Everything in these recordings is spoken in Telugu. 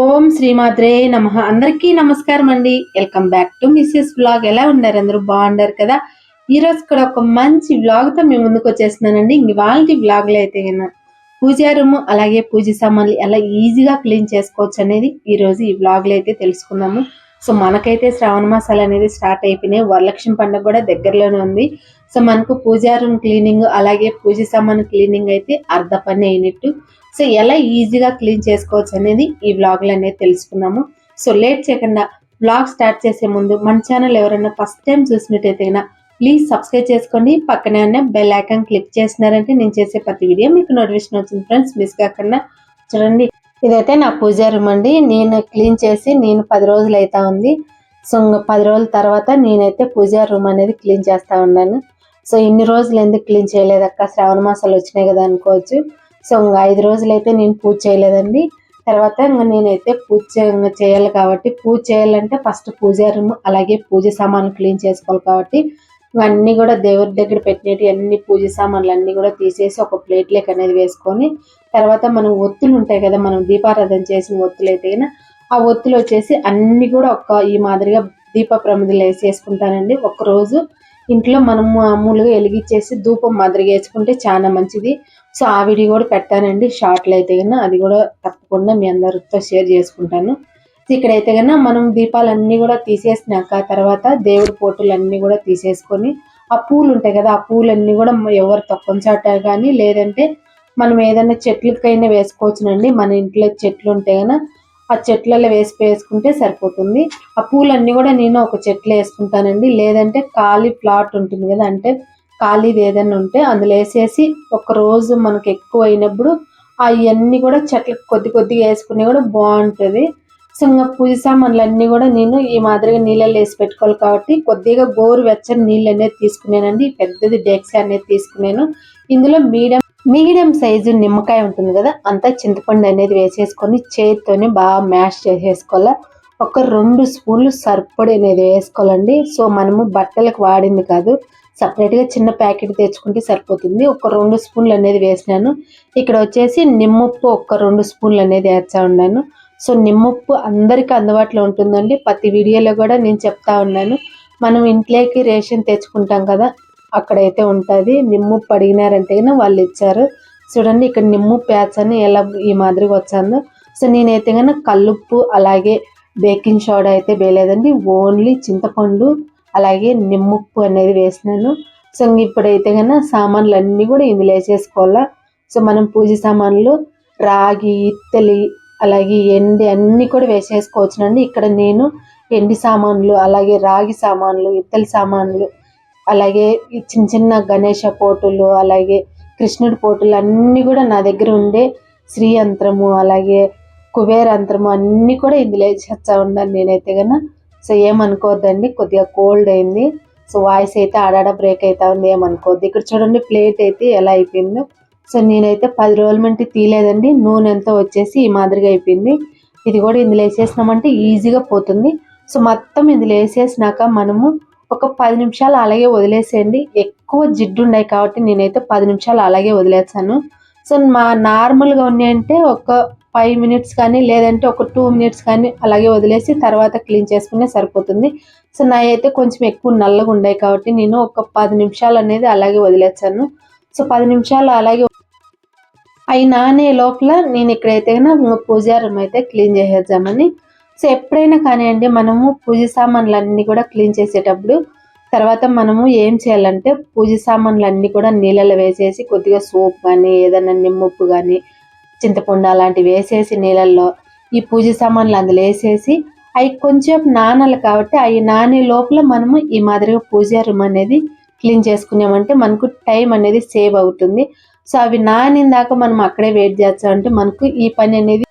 ఓం శ్రీమాత్రే నమ. అందరికీ నమస్కారం అండి. Welcome back to Mrs blog ఎలా ఉన్నారు? అందరూ బాగున్నారు కదా? ఈ రోజు కూడా ఒక మంచి బ్లాగ్తో మేము ముందుకు వచ్చేస్తున్నానండి. ఇవాళ బ్లాగ్ అయితే కన్నా పూజా రూమ్ అలాగే పూజ సామాన్లు ఎలా ఈజీగా క్లీన్ చేసుకోవచ్చు అనేది ఈ రోజు ఈ బ్లాగ్ అయితే తెలుసుకుందాము. సో మనకైతే శ్రావణ మాసాలు అనేది స్టార్ట్ అయిపోయినాయి. వరలక్ష్మి పండుగ కూడా దగ్గరలోనే ఉంది. సో మనకు పూజా రూమ్ క్లీనింగ్ అలాగే పూజ సామాన్ క్లీనింగ్ అయితే అర్ధ పని అయినట్టు సో ఎలా ఈజీగా క్లీన్ చేసుకోవచ్చు అనేది ఈ వ్లాగ్లో అనేది తెలుసుకున్నాము సో లేట్ చేయకుండా వ్లాగ్ స్టార్ట్ చేసే ముందు మన ఛానల్ ఎవరైనా ఫస్ట్ టైం చూసినట్టయితే ప్లీజ్ సబ్స్క్రైబ్ చేసుకోండి పక్కనే ఉన్న బెల్ ఐకాన్ క్లిక్ చేసినారంటే నేను చేసే ప్రతి వీడియో మీకు నోటిఫికేషన్ వచ్చింది. ఫ్రెండ్స్ మిస్ కాకుండా చూడండి. ఇదైతే నా పూజా రూమ్ అండి. నేను క్లీన్ చేసి నేను పది రోజులు అవుతా ఉంది. సో పది రోజుల తర్వాత నేనైతే పూజా రూమ్ అనేది క్లీన్ చేస్తూ ఉన్నాను. సో ఇన్ని రోజులు ఎందుకు క్లీన్ చేయలేదక్క శ్రావణ మాసాలు వచ్చినాయి కదా అనుకోవచ్చు. సో ఇంకా ఐదు రోజులైతే నేను పూజ చేయలేదండి. తర్వాత ఇంకా నేనైతే పూజ చేయాలి కాబట్టి పూజ చేయాలంటే ఫస్ట్ పూజ రూమ్ అలాగే పూజ సామాన్లు క్లీన్ చేసుకోవాలి కాబట్టి అన్నీ కూడా దేవుడి దగ్గర పెట్టినవి అన్ని పూజ సామాన్లు అన్నీ కూడా తీసేసి ఒక ప్లేట్లోకి అనేది వేసుకొని తర్వాత మనం ఒత్తులు ఉంటాయి కదా మనం దీపారాధన చేసిన ఒత్తులు అయితే ఆ ఒత్తులు వచ్చేసి అన్ని కూడా ఒక ఈ మాదిరిగా దీప ప్రమిదలు వేసేసుకుంటానండి రోజు ఇంట్లో మనం మామూలుగా వెలిగించేసి ధూపం మాదిరిగా వేసుకుంటే చాలా మంచిది. సో ఆ వీడియో కూడా పెట్టానండి. షార్ట్లు అయితే కన్నా అది కూడా తప్పకుండా మీ అందరితో షేర్ చేసుకుంటాను. ఇక్కడైతే కన్నా మనం దీపాలన్నీ కూడా తీసేసినాక తర్వాత దేవుడి పోటులు అన్నీ కూడా తీసేసుకొని ఆ పూలు ఉంటాయి కదా ఆ పూలన్నీ కూడా ఎవరు తక్కువ చాటారు కానీ లేదంటే మనం ఏదైనా చెట్లకైనా వేసుకోవచ్చునండి. మన ఇంట్లో చెట్లు ఉంటే కన్నా ఆ చెట్లలో వేసి వేసుకుంటే సరిపోతుంది. ఆ పూలన్నీ కూడా నేను ఒక చెట్లు వేసుకుంటానండి. లేదంటే ఖాళీ ప్లాట్ ఉంటుంది కదా అంటే ఖాళీది ఏదైనా ఉంటే అందులో వేసేసి ఒక రోజు మనకు ఎక్కువ అయినప్పుడు అవన్నీ కూడా చెట్లకు కొద్ది కొద్దిగా వేసుకునే కూడా బాగుంటుంది. సో ఇంకా పూజ సామాన్లు కూడా నేను ఈ మాదిరిగా నీళ్ళల్లో వేసి పెట్టుకోవాలి కాబట్టి కొద్దిగా గోరు వెచ్చని నీళ్ళు అనేది తీసుకున్నానండి. పెద్దది డెక్స్ అనేది తీసుకున్నాను. ఇందులో మీడియం మీడియం సైజు నిమ్మకాయ ఉంటుంది కదా అంతా చింతపండు అనేది వేసేసుకొని చేతితోనే బాగా మ్యాష్ చేసేసుకోవాలి. ఒక రెండు స్పూన్లు సరిపడి అనేది వేసుకోవాలండి. సో మనము బట్టలకు వాడింది కాదు సపరేట్గా చిన్న ప్యాకెట్ తెచ్చుకుంటే సరిపోతుంది. ఒక రెండు స్పూన్లు అనేది వేసినాను. ఇక్కడ వచ్చేసి నిమ్మప్పు ఒక రెండు స్పూన్లు అనేది వేస్తా ఉన్నాను. సో నిమ్మప్పు అందరికీ అందుబాటులో ఉంటుందండి. ప్రతి వీడియోలో కూడా నేను చెప్తా ఉన్నాను. మనం ఇంట్లోకి రేషన్ తెచ్చుకుంటాం కదా అక్కడైతే ఉంటుంది. నిమ్మప్పు అడిగినారంటే వాళ్ళు ఇచ్చారు. చూడండి ఇక్కడ నిమ్ము ప్యాచని ఎలా ఈ మాదిరిగా వచ్చాను. సో నేనైతే కనుక కల్లుప్పు అలాగే బేకింగ్ సోడా అయితే వేయలేదండి. ఓన్లీ చింతపండు అలాగే నిమ్ముప్పు అనేది వేసినాను. సో ఇప్పుడైతే కన్నా సామాన్లు అన్నీ కూడా ఇందులో వేసేసుకోవాలా. సో మనం పూజ సామాన్లు రాగి ఇత్తలి అలాగే ఎండి అన్నీ కూడా వేసేసుకోవచ్చునండి. ఇక్కడ నేను ఎండి సామాన్లు అలాగే రాగి సామాన్లు ఇత్తలి సామాన్లు అలాగే చిన్న చిన్న గణేష పోటులు అలాగే కృష్ణుడి పోటులు అన్నీ కూడా నా దగ్గర ఉండే శ్రీ యంత్రము అలాగే కుబేర యంత్రము అన్నీ కూడా ఇందులో వేసేస్తా ఉన్నాను నేనైతే కన్నా సో ఏమనుకోవద్దండి కొద్దిగా కోల్డ్ అయింది. సో వాయిస్ అయితే ఆడాడ బ్రేక్ అవుతా ఉంది ఏమనుకోవద్దు ఇక్కడ చూడండి ప్లేట్ అయితే ఎలా అయిపోయిందో. సో నేనైతే పది రోజుల మంటి తీయలేదండి. నూనె ఎంతో వచ్చేసి ఈ మాదిరిగా అయిపోయింది. ఇది కూడా ఇందులో వేసేసినామంటే ఈజీగా పోతుంది. సో మొత్తం ఇందులో వేసేసినాక మనము ఒక పది నిమిషాలు అలాగే వదిలేసేయండి. ఎక్కువ జిడ్డు ఉన్నాయి కాబట్టి నేనైతే పది నిమిషాలు అలాగే వదిలేసాను సో మా నార్మల్గా ఉన్నాయంటే ఒక ఫైవ్ మినిట్స్ కానీ లేదంటే ఒక టూ మినిట్స్ కానీ అలాగే వదిలేసి తర్వాత క్లీన్ చేసుకునే సరిపోతుంది. సో నా అయితే కొంచెం ఎక్కువ నల్లగా ఉండే కాబట్టి నేను ఒక పది నిమిషాలు అనేది అలాగే వదిలేసాను. సో పది నిమిషాలు అలాగే అవి నానే లోపల నేను ఇక్కడైతే పూజారం అయితే క్లీన్ చేసేద్దామని. సో ఎప్పుడైనా కానివ్వండి మనము పూజ సామాన్లు అన్నీ కూడా క్లీన్ చేసేటప్పుడు తర్వాత మనము ఏం చేయాలంటే పూజ సామాన్లు అన్నీ కూడా నీళ్ళలో వేసేసి కొద్దిగా సోప్ కానీ ఏదైనా నిమ్మప్పు కానీ చింతపండు అలాంటివి వేసేసి నీళ్ళల్లో ఈ పూజ సామాన్లు అందులో వేసేసి అవి కొంచెం నానాలి కాబట్టి అవి నానే లోపల మనము ఈ మాదిరిగా పూజా రూమ్ అనేది క్లీన్ చేసుకున్నామంటే మనకు టైం అనేది సేవ్ అవుతుంది. సో అవి నానిన దాకా మనం అక్కడే వెయిట్ చేస్తామంటే మనకు ఈ పని అనేది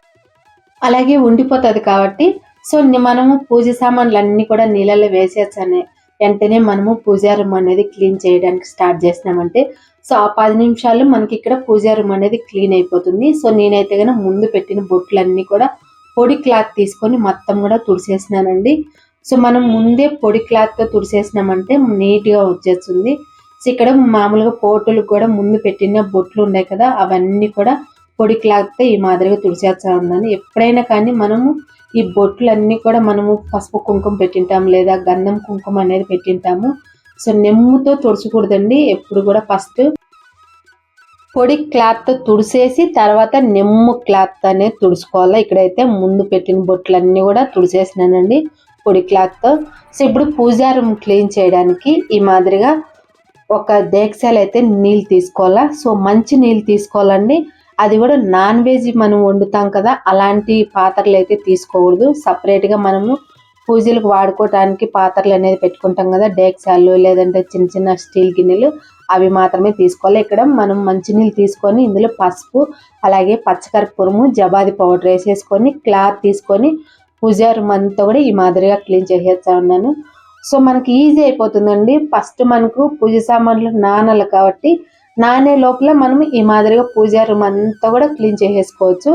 అలాగే ఉండిపోతుంది కాబట్టి సో మనము పూజ సామాన్లు అన్నీ కూడా నీళ్ళలో వేసేసానే వెంటనే మనము పూజా రూమ్ అనేది క్లీన్ చేయడానికి స్టార్ట్ చేసినామంటే సో ఆ పది నిమిషాలు మనకి ఇక్కడ పూజా రూమ్ అనేది క్లీన్ అయిపోతుంది. సో నేనైతే కనుక ముందు పెట్టిన బొట్లన్నీ కూడా పొడి క్లాత్ తీసుకొని మొత్తం కూడా తుడిసేసినానండి. సో మనం ముందే పొడి క్లాత్తో తుడిసేసినామంటే నీట్గా వచ్చేస్తుంది. సో ఇక్కడ మామూలుగా పోటులకు కూడా ముందు పెట్టిన బొట్లు ఉన్నాయి కదా అవన్నీ కూడా పొడి క్లాత్తో ఈ మాదిరిగా తుడిచేస్తా ఉన్నాను. ఎప్పుడైనా కానీ మనము ఈ బొట్లన్నీ కూడా మనము పసుపు కుంకుమ పెట్టింటాము లేదా గంధం కుంకుమ అనేది పెట్టింటాము. సో నెమ్ముతో తుడచకూడదండి. ఎప్పుడు కూడా ఫస్ట్ పొడి క్లాత్తో తుడిసేసి తర్వాత నెమ్ము క్లాత్ అనేది తుడుచుకోవాలి. ఇక్కడైతే ముందు పెట్టిన బొట్లన్నీ కూడా తుడిచేసినానండి పొడి క్లాత్తో సో ఇప్పుడు పూజారం క్లీన్ చేయడానికి ఈ మాదిరిగా ఒక దేక్సాలు అయితే నీళ్ళు తీసుకోవాలా. సో మంచి నీళ్ళు తీసుకోవాలండి. అది కూడా నాన్ వెజ్ మనం వండుతాం కదా అలాంటి పాత్రలు అయితే తీసుకోకూడదు. సపరేట్గా మనము పూజలకు వాడుకోవటానికి పాత్రలు అనేది పెట్టుకుంటాం కదా డేక్సాలు లేదంటే చిన్న చిన్న స్టీల్ గిన్నెలు అవి మాత్రమే తీసుకోవాలి. ఇక్కడ మనం మంచినీళ్ళు తీసుకొని ఇందులో పసుపు అలాగే పచ్చకర్పూరము జబాది పౌడర్ వేసేసుకొని క్లాత్ తీసుకొని పూజారు మనతో కూడా ఈ మాదిరిగా క్లీన్ చేసేస్తా ఉన్నాను. సో మనకి ఈజీ అయిపోతుందండి. ఫస్ట్ మనకు పూజ సామాన్లు నానాలి కాబట్టి నానే లోపల మనం ఈ మాదిరిగా పూజా రూమ్ అంతా కూడా క్లీన్ చేసేసుకోవచ్చు.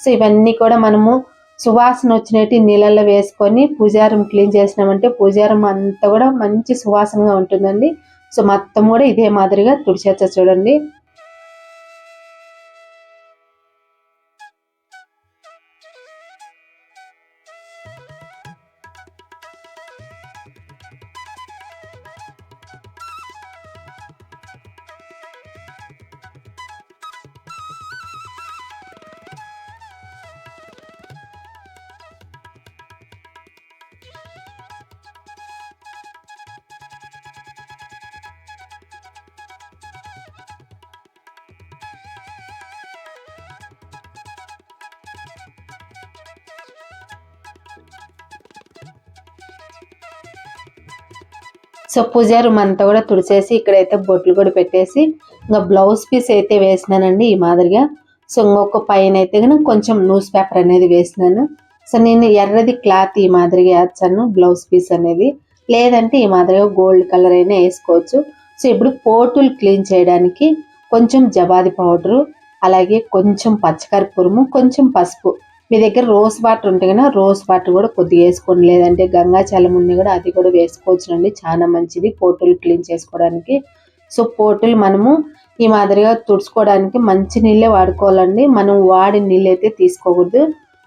సో ఇవన్నీ కూడా మనము సువాసన వచ్చినట్టు నీళ్ళల్లో వేసుకొని పూజారం క్లీన్ చేసినామంటే పూజారం అంతా కూడా మంచి సువాసనగా ఉంటుందండి. సో మొత్తం కూడా ఇదే మాదిరిగా తుడిచేస్తా చూడండి. సో పూజా రూమ్ అంతా కూడా తుడిచేసి ఇక్కడైతే బొట్లు కూడా పెట్టేసి ఇంకా బ్లౌజ్ పీస్ అయితే వేసినానండి ఈ మాదిరిగా. సో ఇంకొక పైన అయితే కనుక కొంచెం న్యూస్ పేపర్ అనేది వేసినాను. సో నేను ఎర్రది క్లాత్ ఈ మాదిరిగా వేస్తాను బ్లౌజ్ పీస్ అనేది. లేదంటే ఈ మాదిరిగా గోల్డ్ కలర్ అయినా వేసుకోవచ్చు. సో ఇప్పుడు పోటులు క్లీన్ చేయడానికి కొంచెం జబాది పౌడరు అలాగే కొంచెం పచ్చకర్పూరము కొంచెం పసుపు మీ దగ్గర రోజ్ వాటర్ ఉంటే కదా రోజ్ వాటర్ కూడా కొద్దిగా వేసుకోండి. లేదంటే గంగాచలం ఉన్ని కూడా అది కూడా వేసుకోవచ్చునండి చాలా మంచిది. పోటులు క్లీన్ చేసుకోవడానికి. సో పోటులు మనము ఈ మాదిరిగా తుడుచుకోవడానికి మంచి నీళ్ళే వాడుకోవాలండి. మనం వాడి నీళ్ళు అయితే తీసుకోకూడదు.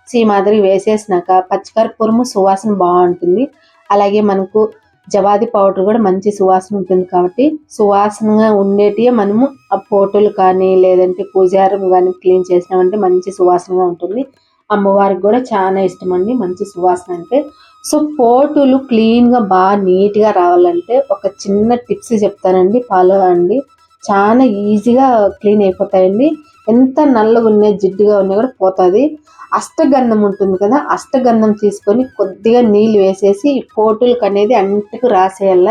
సో ఈ మాదిరి వేసేసినాక పచ్చికర్పూరము సువాసన బాగుంటుంది. అలాగే మనకు జవాది పౌడర్ కూడా మంచి సువాసన ఉంటుంది కాబట్టి సువాసనగా ఉండేటివే మనము ఆ పోటులు కానీ లేదంటే పూజారం కానీ క్లీన్ చేసినామంటే మంచి సువాసనగా ఉంటుంది. అమ్మవారికి కూడా చాలా ఇష్టం అండి మంచి సువాసన అంటే. సో పోటులు క్లీన్గా బాగా నీట్గా రావాలంటే ఒక చిన్న టిప్స్ చెప్తానండి. ఫాలో అండి చాలా ఈజీగా క్లీన్ అయిపోతాయండి. ఎంత నల్లగా ఉన్నాయి జిడ్డుగా ఉన్నా కూడా పోతుంది. అష్టగంధం ఉంటుంది కదా అష్టగంధం తీసుకొని కొద్దిగా నీళ్ళు వేసేసి పోటులకు అనేది అంటుకు రాసేయాల?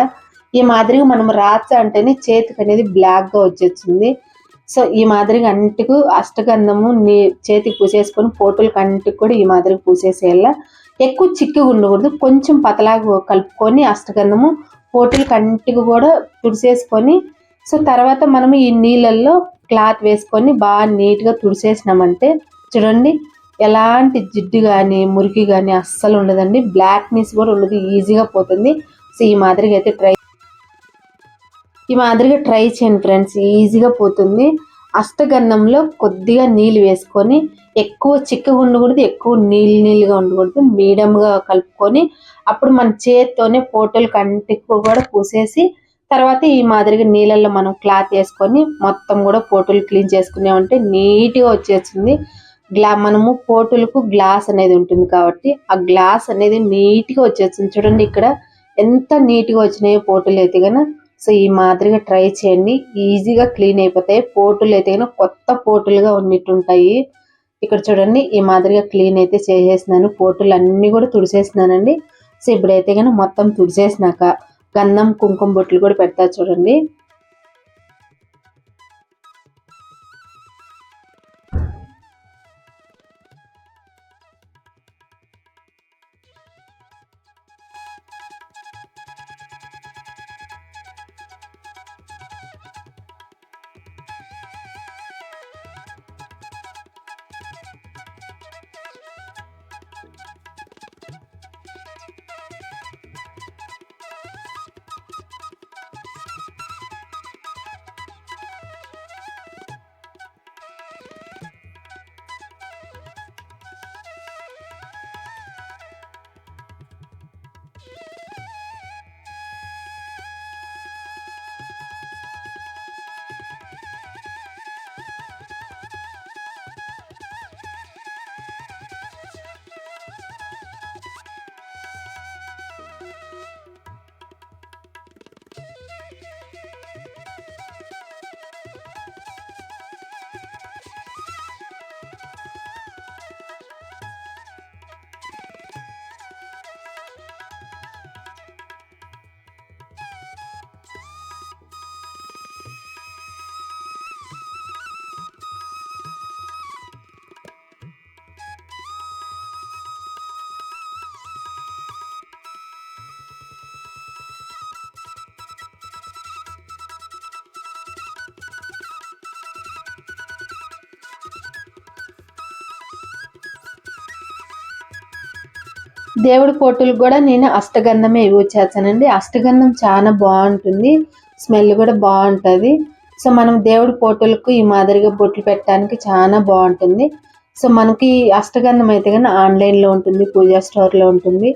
ఈ మాదిరిగా మనం రాచ అంటేనే చేతికి అనేది బ్లాక్గా వచ్చేస్తుంది. సో ఈ మాదిరిగా అంటికు అష్టగంధము నీ చేతికి పూసేసుకొని పోటులకు కంటికి కూడా ఈ మాదిరిగా పూసేసేయాల. ఎక్కువ చిక్కుగా ఉండకూడదు. కొంచెం పతలాగా కలుపుకొని అష్టగంధము పోటులు కంటికి కూడా తుడిసేసుకొని సో తర్వాత మనము ఈ నీళ్ళల్లో క్లాత్ వేసుకొని బాగా నీట్గా తుడిసేసినామంటే చూడండి ఎలాంటి జిడ్డు కానీ మురికి కానీ అస్సలు ఉండదండి. బ్లాక్నెస్ కూడా ఉండదు. ఈజీగా పోతుంది. సో ఈ మాదిరిగా అయితే ట్రై ఈ మాదిరిగా ట్రై చేయండి ఫ్రెండ్స్. ఈజీగా పోతుంది. అష్టగన్నంలో కొద్దిగా నీళ్ళు వేసుకొని ఎక్కువ చిక్కగా ఉండకూడదు ఎక్కువ నీళ్ళు నీళ్ళుగా ఉండకూడదు. మీడియంగా కలుపుకొని అప్పుడు మన చేతితోనే పోటలు కంటికి కూడా పూసేసి తర్వాత ఈ మాదిరిగా నీళ్ళల్లో మనం క్లాత్ వేసుకొని మొత్తం కూడా పోటులు క్లీన్ చేసుకున్నామంటే నీట్గా వచ్చేస్తుంది. గ్లా మనము పోటులకు గ్లాస్ అనేది ఉంటుంది కాబట్టి ఆ గ్లాస్ అనేది నీట్గా వచ్చేస్తుంది. చూడండి ఇక్కడ ఎంత నీట్గా వచ్చినాయో పోటులు అయితే కనుక సో ఈ మాదిరిగా ట్రై చేయండి. ఈజీగా క్లీన్ అయిపోతాయి పోటులు అయితే కొత్త పోటులుగా ఉన్నట్టుంటాయి. ఇక్కడ చూడండి ఈ మాదిరిగా క్లీన్ అయితే చేసేసినాను. పోటులు అన్నీ కూడా తుడిచేసినానండి సో ఇప్పుడైతే కనుక మొత్తం తుడిచేసినాక గంధం కుంకుమ బొట్లు కూడా పెడతా చూడండి. దేవుడి ఫోటోలు కూడా నేను అష్టగంధమే యూజ్ చేస్తానండి. అష్టగంధం చాలా బాగుంటుంది. స్మెల్ కూడా బాగుంటుంది. సో మనం దేవుడి ఫోటోలకు ఈ మాదిరిగా బొట్లు పెట్టడానికి చాలా బాగుంటుంది. సో మనకి అష్టగంధం అయితే కానీ ఆన్లైన్లో ఉంటుంది పూజా స్టోర్లో ఉంటుంది.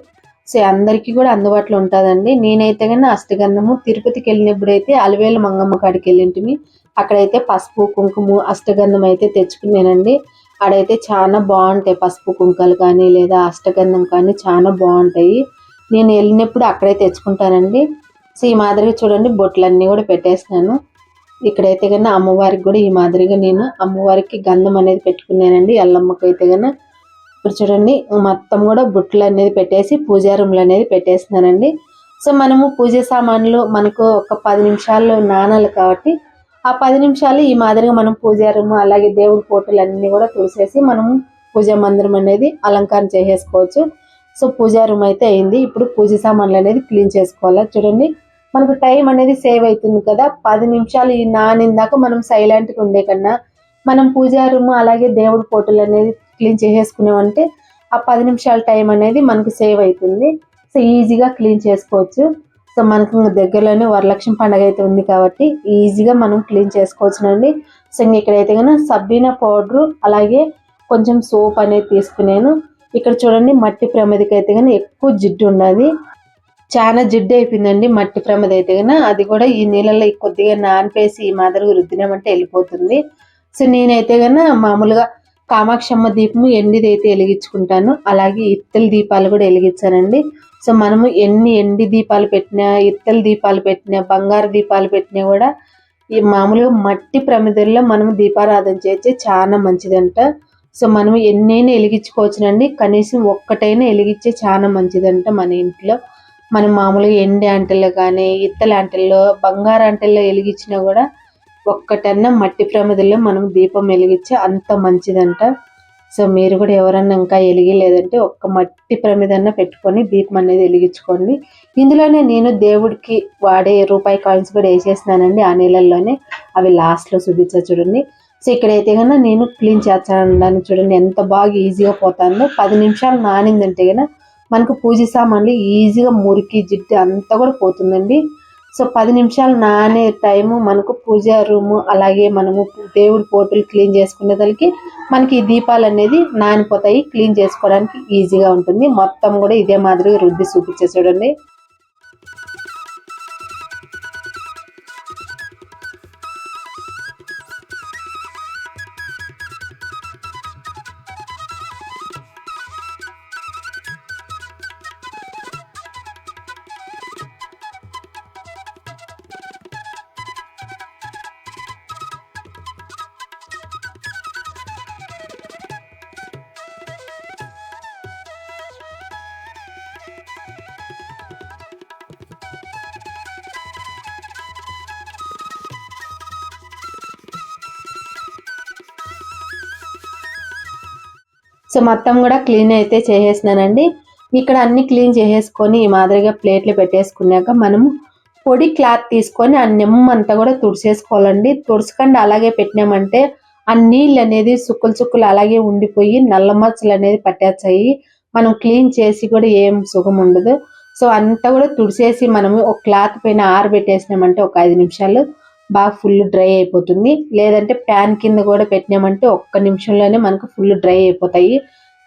సో అందరికీ కూడా అందుబాటులో ఉంటుందండి. నేనైతే కానీ అష్టగంధము తిరుపతికి వెళ్ళినప్పుడు అయితే అలవేలు మంగమ్మ కాడికి వెళ్ళింటిమి. అక్కడైతే పసుపు కుంకుమ అష్టగంధం అయితే తెచ్చుకున్నానండి. ఆడైతే చాలా బాగుంటాయి. పసుపు కుంకలు కానీ లేదా అష్టగంధం కానీ చాలా బాగుంటాయి. నేను వెళ్ళినప్పుడు అక్కడే తెచ్చుకుంటానండి. సో ఈ మాదిరిగా చూడండి బొట్లన్నీ కూడా పెట్టేసినాను ఇక్కడైతే కన్నా అమ్మవారికి కూడా ఈ మాదిరిగా నేను అమ్మవారికి గంధం అనేది పెట్టుకున్నానండి. ఎల్లమ్మకి అయితే కన్నా. ఇప్పుడు చూడండి మొత్తం కూడా బుట్టలు అనేది పెట్టేసి పూజా రూమ్లు అనేది పెట్టేస్తున్నానండి. సో మనము పూజ సామాన్లు మనకు ఒక పది నిమిషాల్లో నానాలి కాబట్టి ఆ పది నిమిషాలు ఈ మాదిరిగా మనం పూజారము రూమ్ అలాగే దేవుడి ఫోటోలు అన్ని కూడా తుడిసేసి మనం పూజా మందిరం అనేది అలంకారం చేసేసుకోవచ్చు. సో పూజా రూమ్ అయితే అయింది. ఇప్పుడు పూజ సామాన్లు అనేది క్లీన్ చేసుకోవాలి చూడండి. మనకు టైం అనేది సేవ్ అవుతుంది కదా. పది నిమిషాలు ఈ నానిందాక మనం సైలెంట్గా ఉండే కన్నా మనం పూజా రూమ్ అలాగే దేవుడి ఫోటోలు అనేది క్లీన్ చేసేసుకున్నామంటే ఆ పది నిమిషాల టైం అనేది మనకు సేవ్ అవుతుంది. సో ఈజీగా క్లీన్ చేసుకోవచ్చు. సో మనకు దగ్గరలోనే వరలక్ష్మి పండుగ అయితే ఉంది కాబట్టి ఈజీగా మనం క్లీన్ చేసుకోవచ్చునండి. సో ఇంక ఇక్కడైతే కనుక సబ్బీనా పౌడరు అలాగే కొంచెం సోప్ అనేది తీసుకున్నాను. ఇక్కడ చూడండి మట్టి ప్రమిదికి అయితే కానీ ఎక్కువ జిడ్డు ఉన్నది. చాలా జిడ్డు అయిపోయిందండి మట్టి ప్రమిది అయితే కనుక. అది కూడా ఈ నీళ్ళలో కొద్దిగా నానిపేసి ఈ మాదిరిగా రుద్దినామంటే వెళ్ళిపోతుంది. సో నేనైతే కనుక మామూలుగా కామాక్షమ్మ దీపము ఎండిది అయితే వెలిగించుకుంటాను. అలాగే ఇత్తల దీపాలు కూడా వెలిగించానండి. సో మనము ఎన్ని ఎండి దీపాలు పెట్టినా ఇత్తల దీపాలు పెట్టినా బంగారు దీపాలు పెట్టినా కూడా ఈ మామూలుగా మట్టి ప్రమిదల్లో మనం దీపారాధన చేస్తే చాలా మంచిదంట. సో మనం ఎన్నైనా వెలిగించుకోవచ్చునండి. కనీసం ఒక్కటైనా వెలిగించే చాలా మంచిదంట మన ఇంట్లో. మనం మామూలుగా ఎండి అంటల్లో కానీ ఇత్తల అంటల్లో బంగారు అంటల్లో వెలిగించినా కూడా ఒక్కటన్నా మట్టి ప్రమిదల్లో మనం దీపం వెలిగించే అంత మంచిదంట. సో మీరు కూడా ఎవరన్నా ఇంకా వెలిగి లేదంటే ఒక్క మట్టి ప్రమిదన్న పెట్టుకొని దీపం అనేది వెలిగించుకోండి. ఇందులోనే నేను దేవుడికి వాడే రూపాయి కాయిన్స్ కూడా వేసేసినానండి ఆ నీళ్ళల్లోనే అవి లాస్ట్లో చూపించా చూడండి. సో ఇక్కడైతే కన్నా నేను క్లీన్ చేస్తాను చూడండి ఎంత బాగా ఈజీగా పోతుందో. పది నిమిషాలు నానిందంటే కన్నా మనకు పూజ సామాన్లు ఈజీగా మురికి జిడ్డు అంతా కూడా పోతుందండి. సో పది నిమిషాలు నానే టైము మనకు పూజ రూము అలాగే మనము దేవుడి పోటులు క్లీన్ చేసుకునేదానికి మనకి ఈ దీపాలు అనేది నానిపోతాయి క్లీన్ చేసుకోవడానికి ఈజీగా ఉంటుంది. మొత్తం కూడా ఇదే మాదిరిగా రుద్ది చూపించే చూడండి. సో మొత్తం కూడా క్లీన్ అయితే చేసేసినానండి. ఇక్కడ అన్ని క్లీన్ చేసేసుకొని ఈ మాదిరిగా ప్లేట్లు పెట్టేసుకున్నాక మనము పొడి క్లాత్ తీసుకొని ఆ నిమ్మంతా కూడా తుడిసేసుకోవాలండి. తుడుచుకండి అలాగే పెట్టినామంటే ఆ నీళ్ళు అనేది సుక్కులు సుక్కులు అలాగే ఉండిపోయి నల్ల మచ్చలు అనేది పట్టేస్తాయి. మనం క్లీన్ చేసి కూడా ఏం సుఖం ఉండదు. సో అంతా కూడా తుడిసేసి మనము ఒక క్లాత్ పైన ఆరబెట్టేసినామంటే ఒక ఐదు నిమిషాలు బాగా ఫుల్ డ్రై అయిపోతుంది. లేదంటే ప్యాన్ కింద కూడా పెట్టినామంటే ఒక్క నిమిషంలోనే మనకు ఫుల్ డ్రై అయిపోతాయి.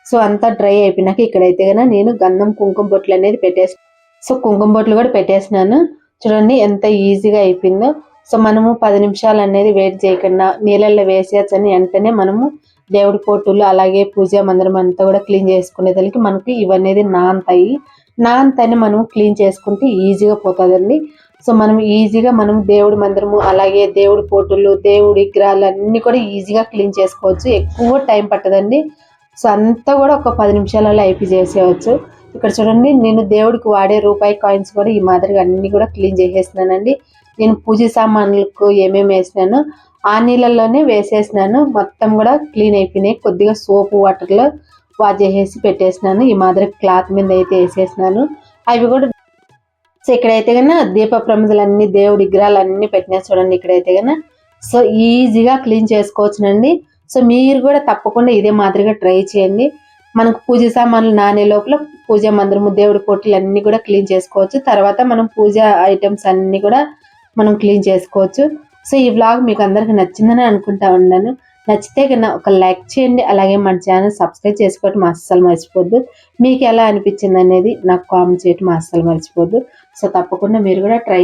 సో అంతా డ్రై అయిపోయినాక ఇక్కడైతే కనుక నేను గంధం కుంకుమ బొట్లు అనేది పెట్టేసి సో కుంకుమ బొట్లు కూడా పెట్టేసినాను. చూడండి ఎంత ఈజీగా అయిపోయిందో. సో మనము పది నిమిషాలు అనేది వెయిట్ చేయకుండా నీళ్ళల్లో వేసేయచ్చని వెంటనే మనము దేవుడి పోటులు అలాగే పూజా మందిరం అంతా కూడా క్లీన్ చేసుకునేదానికి మనకి ఇవన్నీ నాంతాయి నాంతని మనం క్లీన్ చేసుకుంటే ఈజీగా పోతుందండి. సో మనం ఈజీగా మనం దేవుడి మందిరము అలాగే దేవుడి పోటులు దేవుడి విగ్రహాలు అన్నీ కూడా ఈజీగా క్లీన్ చేసుకోవచ్చు. ఎక్కువ టైం పట్టదండి. సో అంతా కూడా ఒక పది నిమిషాలలో అయిపోయి చేసేయచ్చు ఇక్కడ చూడండి నేను దేవుడికి వాడే రూపాయి కాయిన్స్ కూడా ఈ మాదిరిగా అన్ని కూడా క్లీన్ చేసేసినానండి నేను పూజ సామాన్లకు ఏమేమి వేసినాను ఆ నీళ్ళల్లోనే వేసేసినాను. మొత్తం కూడా క్లీన్ అయిపోయినాయి. కొద్దిగా సోపు వాటర్లో వాష్ చేసేసి పెట్టేసినాను. ఈ మాదిరి క్లాత్ మీద అయితే వేసేసినాను. అవి కూడా సో ఇక్కడైతే కన్నా దీప ప్రమిదలన్నీ దేవుడి విగ్రహాలు అన్నీ పెట్టినా చూడండి ఇక్కడైతే కన్నా. సో ఈజీగా క్లీన్ చేసుకోవచ్చునండి. సో మీరు కూడా తప్పకుండా ఇదే మాదిరిగా ట్రై చేయండి. మనకు పూజ సామాన్లు నానే లోపల పూజ మందిరము దేవుడి పొట్టులు అన్నీ కూడా క్లీన్ చేసుకోవచ్చు. తర్వాత మనం పూజ ఐటమ్స్ అన్నీ కూడా మనం క్లీన్ చేసుకోవచ్చు. సో ఈ వ్లాగ్ మీకు అందరికి నచ్చిందని అనుకుంటా ఉన్నాను. నచ్చితే కన్నా ఒక లైక్ చేయండి. అలాగే మన ఛానల్ సబ్స్క్రైబ్ చేసుకోవటం అస్సలు మర్చిపోద్దు. మీకు ఎలా అనిపించింది అనేది నాకు కామెంట్ చేయటం అస్సలు మర్చిపోద్దు. సో తప్పకుండా మీరు కూడా ట్రై